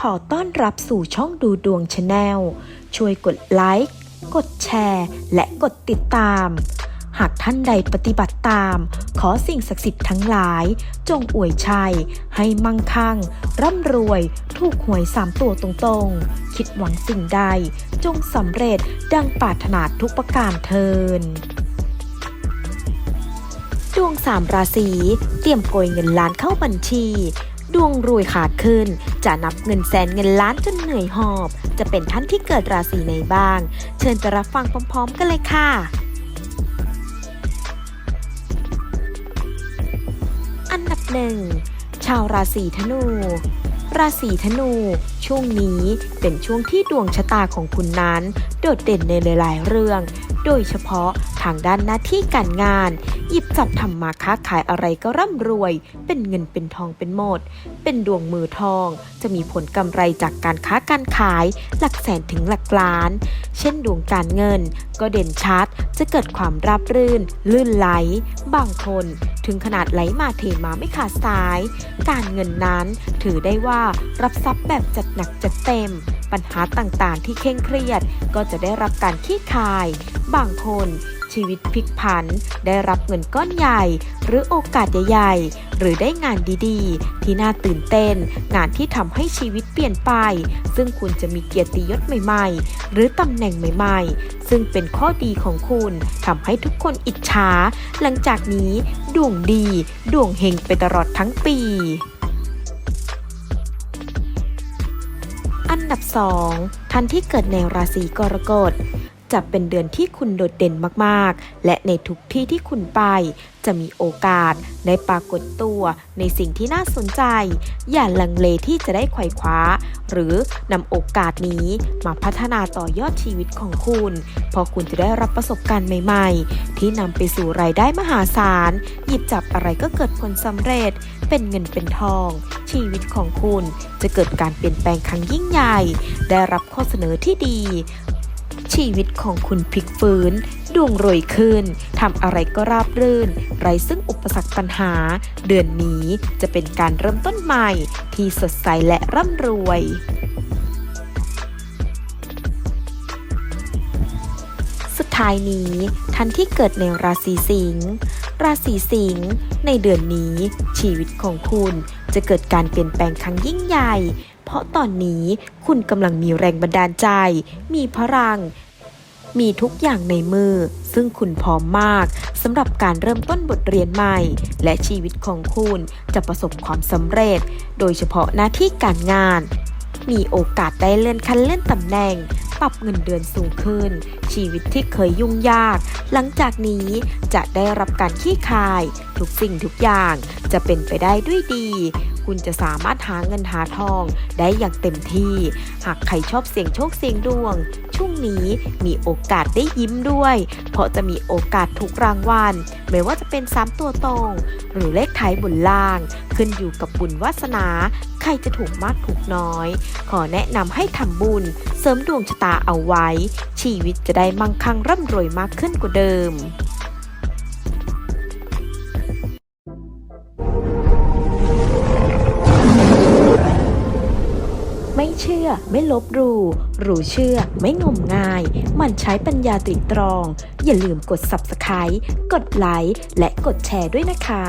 ขอต้อนรับสู่ช่องดูดวงชาแนล ช่วยกดไลค์ กดแชร์ และกดติดตาม หากท่านใดปฏิบัติตาม ขอสิ่งศักดิ์สิทธิ์ทั้งหลาย จงอวยชัย ให้มั่งคั่ง ร่ำรวย ถูกหวยสามตัวตรงๆ คิดหวังสิ่งใด จงสำเร็จดังปรารถนาทุกประการเทินดวงสามราศีเตรียมโกยเงินล้านเข้าบัญชี ดวงรวยขาดขึ้น จะนับเงินแสนเงินล้านจนเหนื่อยหอบ จะเป็นท่านที่เกิดราศีไหนบ้าง เชิญไปรับฟังพร้อม ๆ กันเลยค่ะ อันดับหนึ่งชาวราศีธนู ราศีธนู ช่วงนี้เป็นช่วงที่ดวงชะตาของคุณนั้น โดดเด่นในหลาย ๆ เรื่อง โดยเฉพาะทางด้านหน้าที่การงาน หยิบจับทำมาค้าขายอะไรก็ร่ำรวย เป็นเงินเป็นทองเป็นหมด เป็นดวงมือทอง จะมีผลกำไรจากการค้าการขาย หลักแสนถึงหลักล้าน เช่นดวงการเงิน ก็เด่นชัดจะเกิดความราบรื่น ลื่นไหล บางคน ถึงขนาดไหลมาเทมาไม่ขาดสาย การเงินนั้นถือได้ว่ารับทรัพย์แบบจัดหนักจัดเต็ม ปัญหาต่างๆ ที่เคร่งเครียดก็จะได้รับการขี้คาย บางคน ชีวิตพลิกผัน ได้รับเงินก้อนใหญ่ หรือโอกาสใหญ่ๆ หรือได้งานดีๆ ที่น่าตื่นเต้น งานที่ทำให้ชีวิตเปลี่ยนไป ซึ่งคุณจะมีเกียรติยศใหม่ๆ หรือตำแหน่งใหม่ๆ ซึ่งเป็นข้อดีของคุณทำให้ทุกคนอิจฉา หลังจากนี้ดวงดี ดวงเฮงไปตลอดทั้งปี อันดับ 2 ท่านที่เกิดในราศีกรกฎ จะเป็นเดือนที่คุณโดดเด่นมากๆ และในทุกที่ที่คุณไป จะมีโอกาสได้ปรากฏตัวในสิ่งที่น่าสนใจ อย่าลังเลที่จะได้ไขว่คว้า หรือนำโอกาสนี้มาพัฒนาต่อยอดชีวิตของคุณ เพราะคุณจะได้รับประสบการณ์ใหม่ๆ ที่นำไปสู่รายได้มหาศาล หยิบจับอะไรก็เกิดผลสำเร็จ เป็นเงินเป็นทอง ชีวิตของคุณจะเกิดการเปลี่ยนแปลงครั้งยิ่งใหญ่ ได้รับข้อเสนอที่ดี ชีวิตของคุณพลิกฟื้น ดวงรวยขึ้นทำอะไรก็ราบรื่น ไร้ซึ่งอุปสรรคปัญหา เดือนนี้จะเป็นการเริ่มต้นใหม่ ที่สดใสและร่ำรวยสุดท้ายนี้ท่านที่เกิดในราศีสิงห์ราศีสิงห์ในเดือนนี้ ชีวิตของคุณจะเกิดการเปลี่ยนแปลงครั้งยิ่งใหญ่ เพราะตอนนี้คุณกำลังมีแรงบันดาลใจ มีพลัง มีทุกอย่างในมือ ซึ่งคุณพร้อมมากสำหรับการเริ่มต้นบทเรียนใหม่ และชีวิตของคุณจะประสบความสำเร็จ โดยเฉพาะหน้าที่การงาน มีโอกาสได้เลื่อนขั้นเลื่อนตำแหน่งปรับเงินเดือนสูงขึ้น ชีวิตที่เคยยุ่งยาก หลังจากนี้จะได้รับการขี้คาย ทุกสิ่งทุกอย่างจะเป็นไปได้ด้วยดี คุณจะสามารถหาเงินหาทองได้อย่างเต็มที่ หากใครชอบเสี่ยงโชคเสี่ยงดวง ช่วงนี้มีโอกาสได้ยิ้มด้วย เพราะจะมีโอกาสถูกรางวัล ไม่ว่าจะเป็น 3 ตัวตรง หรือเลขท้ายบนล่าง ขึ้นอยู่กับบุญวาสนา ใครจะถูกมากถูกน้อย ขอแนะนำให้ทำบุญ เสริมดวงชะตาเอาไว้ ชีวิตจะได้มั่งคั่งร่ำรวยมากขึ้นกว่าเดิม ไม่เชื่อไม่ลบหลู่รู้เชื่อไม่งมงาย มันใช้ปัญญาตรีตรอง อย่าลืมกด Subscribe กดไลค์และกดแชร์ด้วยนะคะ